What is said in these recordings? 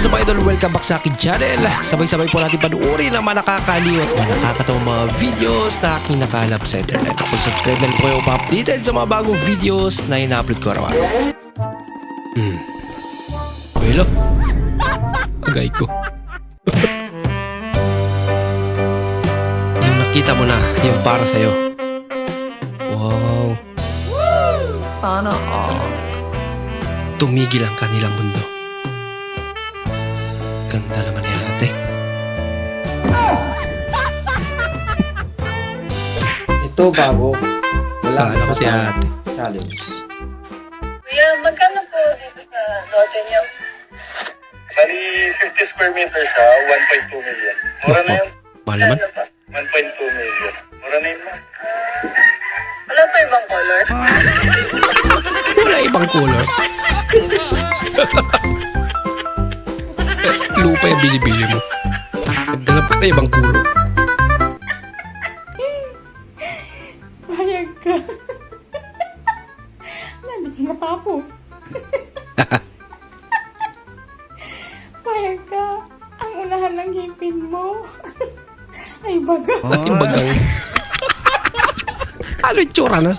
is up idol? Welcome back sa akin channel. Sabay-sabay po natin panuorin ang mga nakakaliw at mga nakakatawang mga videos na aking nakalap sa internet. Kung subscribe na po kayo pa-updated sa mga bagong videos na ina-upload ko araw-araw. Hmm. Hello? Agay ko. yung nakita mo na, yung para sa'yo. Wow. Sana all. tumigil ang kanilang mundo. Ganda naman ni ate. Ito bago. Wala Akala ko si ate. Challenge. Kuya, magkano po dito sa lote niyo? Bali, 50 square meter siya, 1.2 million. Mura na yun. Mahal naman. Ano pa? 1.2 million. Mura na yun, ma'am. Wala pa ibang color? Wala ibang color. Lupa yung binibili mo. Nagganap ka na ibang kulay. Payag ka. Hindi ko matapos. Payag ka. Ang unahan ng ngipin mo. Ay, baga. Yung bagang. ano yung tsura na?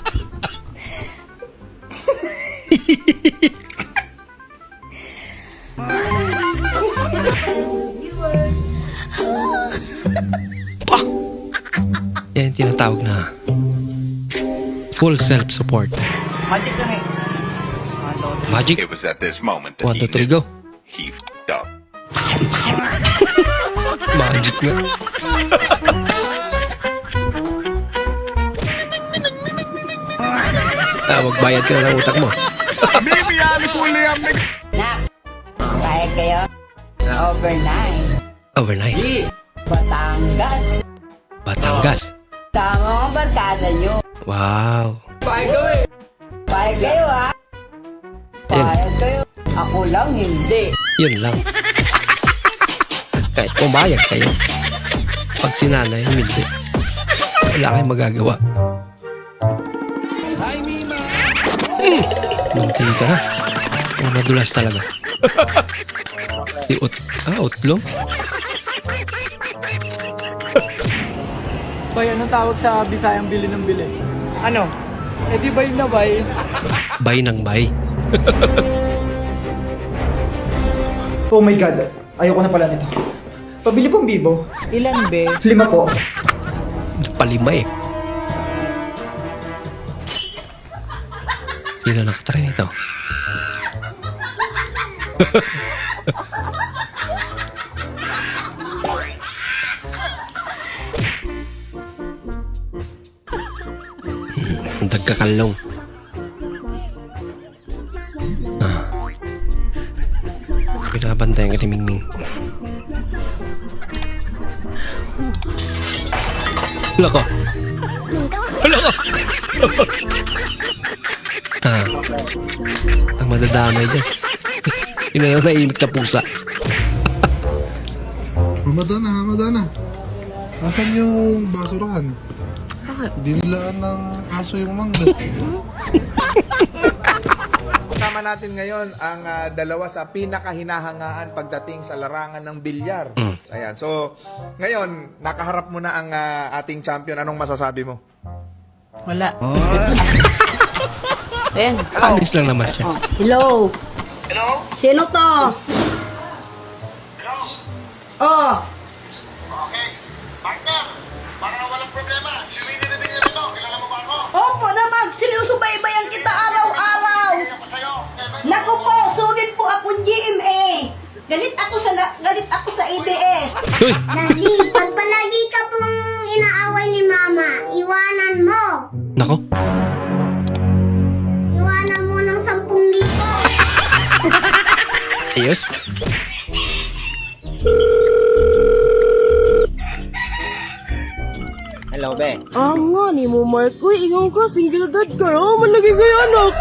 Full self-support. Magic It was at this moment that One, two, three, go. he f***ed up. Magic nga. ah, magbayad ka na ng utak mo. Kaya kayo? Overnight. Overnight. Batangas. Batangas. Tama ang barkada nyo. Wow. Payag kayo ha? Payag kayo. Ako lang hindi. Yun lang. Kahit pumayag kayo. Pag sinanay, hindi. Wala kayong magagawa. Hmm. Munti ka na. Oh, nadulas talaga. si Ut... Ah, Utlong? Bay, anong tawag sa Bisayang bili ng bili? Ano? Eh di bay na bay. Bay ng bay. Oh my God. Ayoko na pala nito. Pabili pong bibo. Ilan be? Lima po. Palima eh. Sino nakatry nito? Ang dagkakalong. Ah. Binabantayan ka ni Mingming. Wala ko. Wala ko. ah. Ang madadamay dyan. Yun na yung naimik na pusa. Madonna, Madonna. Asan yung basurahan? Dinilaan ng aso yung mangga. Kasama natin ngayon ang ah, dalawa sa pinakahinahangaan pagdating sa larangan ng bilyar. Ayan. So, ngayon, nakaharap mo na ang ah, ating champion. Anong masasabi mo? Wala. Ayan. Alis lang naman siya. Hello. Hello? Sino to? Hello? Oh. Okay. Partner, para sa ABS. Uy! Daddy, pag palagi ka pong inaaway ni Mama, iwanan mo. Nako. Iwanan mo ng 10,000. Ayos. Hello, be. Ah nga, ni mo Mark. Uy, ikaw ka, single dad ka. Oh, malagi kayo anak.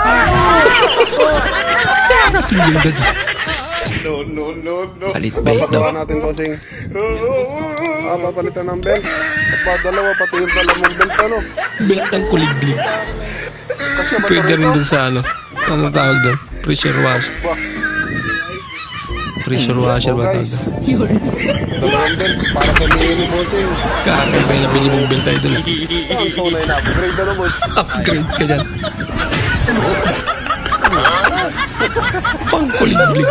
Kaya single dad. No, no, no, no. Palit belt daw. Papagawa natin bossing. Ah, papalitan ng belt. Pa dalawa pati yung dala mong belt ano. Belt ng kuliglig. Kasi ba Pwede rin dun sa ano. Ano tawag doon? Pressure wash. Pressure washer ba tawag? Dalawang belt para sa mini bossing. Kakaiba yung nabili mong belt idol. ah. Ito ang tunay na upgrade na boss. Upgrade ka dyan. Pangkuliglig.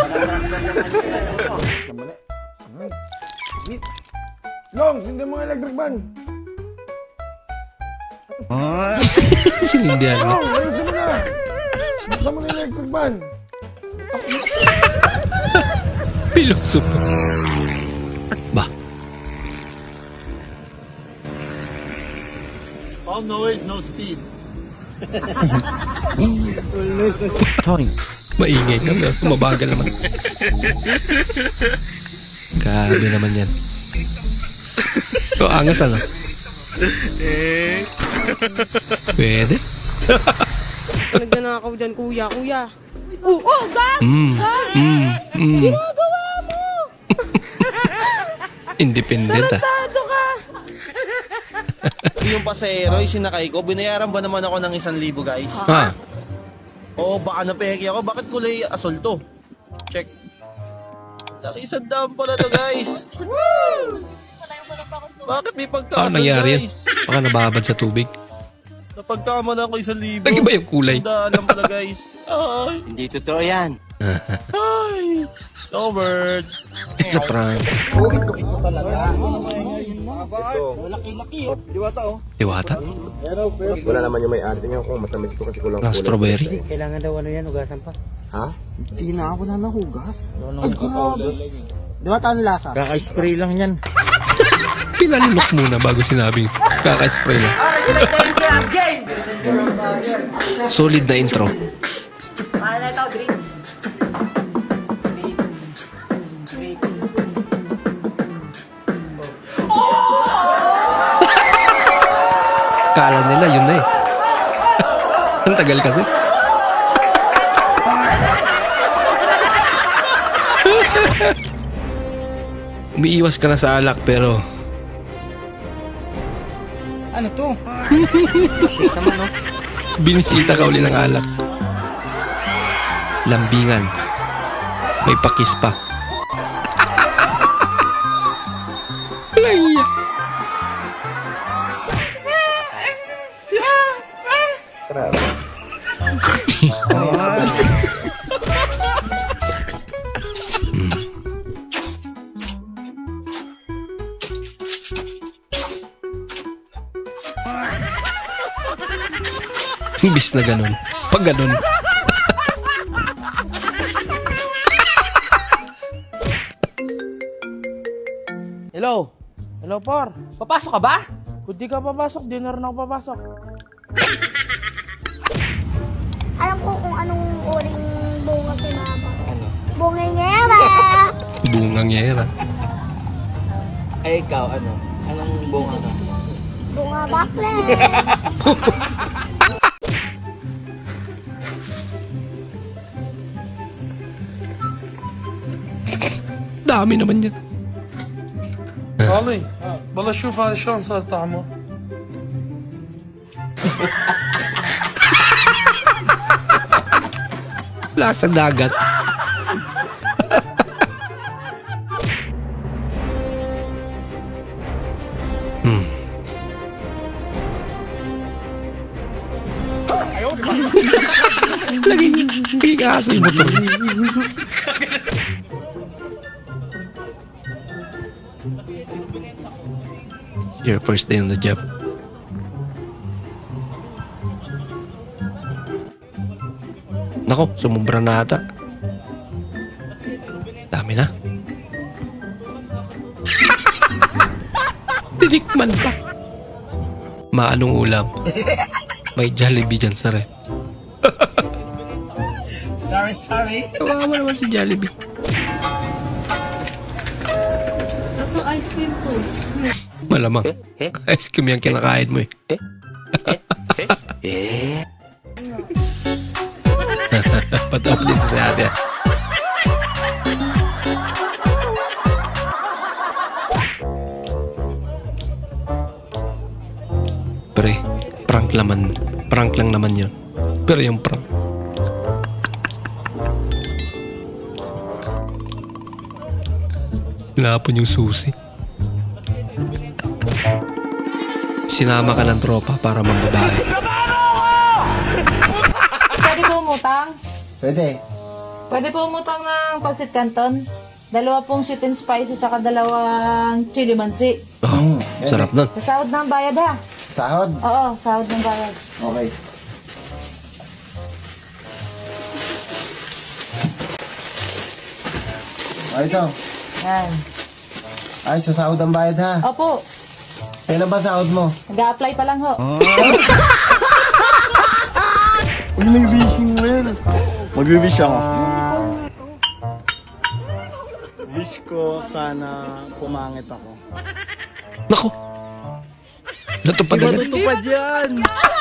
Long, hindi mo electric ban. Sinindihan mo. Ayusin mo na. Buksan mo na electric ban. Piloso. Ba? All noise, no speed. Maingay ka. no? Mabagal naman. Grabe naman yan. So, angas ano? Pwede. Nagdanakaw dyan, kuya, kuya. Oh, oh, gag! Mm. Mm. Mm. Ginagawa mo! Independent ah. Tado ka! Yung pasahero, yung sinakay ko, binayaran ba naman ako ng isang libo, guys? Ah. Oo, baka napeke ako. Bakit kulay asol to? Check. Laki isang daan pala to, guys. Bakit may Ano pagkaasol, nangyari yan? guys? Baka nababad sa tubig. Napagkamalan ko isang libo. Nag-iba yung kulay. Isang daan lang pala, guys. Ay, Hindi totoo yan. ay. Sobert. It's a prank. Diwata? Wala naman yung may arte niya kung matamis ko kasi kulang Ng strawberry? Kailangan daw ano yan, hugasan pa. Ha? Hindi na ako na nahugas. Ay, grabe. Di ba tayo lasa? Kaka-spray lang yan. Pinalunok muna bago sinabing kaka-spray lang. Solid na intro. Paano ito, drinks? Kala nila yun na eh. Ang tagal kasi. Umiiwas ka na sa alak pero Ano to? binisita ka uli ng alak. Lambingan. May pakis pa. Laya. Imbis na ganun. Pag ganun. Hello? Hello, Por. Papasok ka ba? Kung di ka papasok, di na rin ako papasok. Alam ko kung anong uring bunga si mama. Ano? Bungengera! Bungangera. Ay, ikaw, ano? Anong bunga ka? Bunga bakle! Dami naman yan. والله والله شوف هذا شلون صار طعمه Lasang dagat. Laging, laging aso yung motor. Your first day on the job. Nako, sumubra na ata. Dami na. Tinikman pa. Maanong ulam? May Jollibee dyan sa rep. Sorry, sorry. Kawawa naman si Jollibee. Nasa ice cream to. Malamang. Ice cream yung kinakain mo eh. Patawa dito sa ate. Laman. Prank lang naman yun. Pero yung prank. Tinapon yung susi. Sinama ka ng tropa para mambabae. Pwede po umutang? Pwede. Pwede po umutang ng pasit canton? Dalawa pong sweet and spicy tsaka dalawang chili mansi. Oh, sarap nun. Sa sahod ng bayad ha? Sahod? Oo, sahod ng bayad. Okay. Ay, ito. Yan. Ay, sa sahod ang bayad ha. Opo, Kailan ba sahod mo? nag-a-apply pa lang ho. Huwag may wishing mo yan. Mag-wish ako. Wish ko sana pumangit ako. Naku. Natupad agad. Matutupad yan!